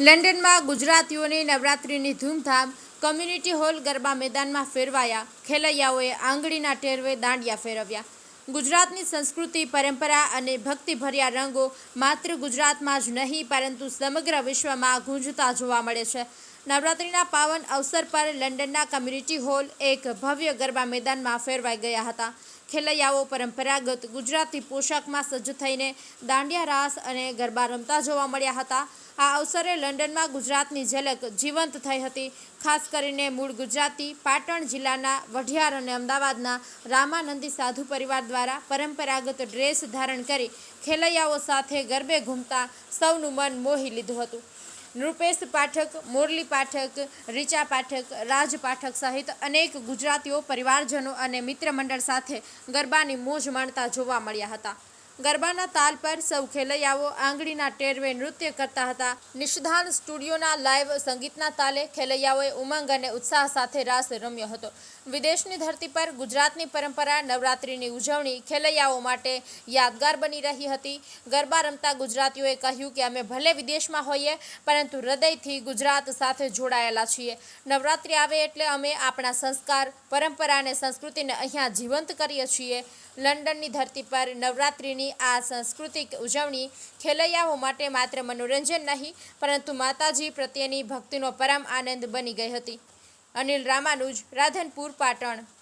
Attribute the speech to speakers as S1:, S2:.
S1: લંડનમાં ગુજરાતીઓની નવરાત્રિની ધૂમધામ કમ્યુનિટી હોલ ગરબા મેદાનમાં ફેરવાયા. ખેલૈયાઓએ આંગળીના ટેરવે દાંડિયા ફેરવ્યા. ગુજરાતની સંસ્કૃતિ, પરંપરા અને ભક્તિભર્યા રંગો માત્ર ગુજરાતમાં જ નહીં, પરંતુ સમગ્ર વિશ્વમાં ગુંજતા જોવા મળે છે. નવરાત્રિના પાવન અવસર પર લંડનના કમ્યુનિટી હોલ એક ભવ્ય ગરબા મેદાનમાં ફેરવાઈ ગયા હતા. ખેલૈયાઓ પરંપરાગત ગુજરાતી પોશાકમાં સજ્જ થઈને દાંડિયા રાસ અને ગરબા રમતા જોવા મળ્યા હતા. આ અવસરે લંડનમાં ગુજરાતની ઝલક જીવંત થઈ હતી. ખાસ કરીને મૂળ ગુજરાતી પાટણ જિલ્લાના વઢિયાર અને અમદાવાદના રામાનંદી સાધુ પરિવાર દ્વારા પરંપરાગત ડ્રેસ ધારણ કરી ખેલૈયાઓ સાથે ગરબે ઘૂમતા સૌનું મન મોહી લીધું હતું. નૃપેશ પાઠક, મુરલી પાઠક, રીચા પાઠક, રાજ પાઠક સહિત અનેક ગુજરાતીઓ, પરિવારજનો અને મિત્ર મંડળ સાથે ગરબાની મોજ માણતા જોવા મળ્યા હતા. ગરબાના તાલ પર સૌ ખેલૈયાઓ આંગળીના ટેરવે નૃત્ય કરતા હતા. નિષ્ધાન સ્ટુડિયોના લાઈવ સંગીતના તાલે ખેલૈયાઓએ ઉમંગ અને ઉત્સાહ સાથે રાસ રમ્યો હતો. વિદેશની ધરતી પર ગુજરાતની પરંપરા, નવરાત્રિની ઉજવણી ખેલૈયાઓ માટે યાદગાર બની રહી હતી. ગરબા રમતા ગુજરાતીઓએ કહ્યું કે અમે ભલે વિદેશમાં હોઈએ, પરંતુ હૃદયથી ગુજરાત સાથે જોડાયેલા છીએ. નવરાત્રિ આવે એટલે અમે આપણા સંસ્કાર, પરંપરા અને સંસ્કૃતિને અહીંયા જીવંત કરીએ છીએ. લંડનની ધરતી પર નવરાત્રિની આ સાંસ્કૃતિક ઉજવણી ખેલૈયાઓ માટે માત્ર મનોરંજન નહીં, પરંતુ માતાજી પ્રત્યેની ભક્તિનો પરમ આનંદ બની ગઈ હતી. અનિલ રામાનુજ, રાધનપુર, પાટણ.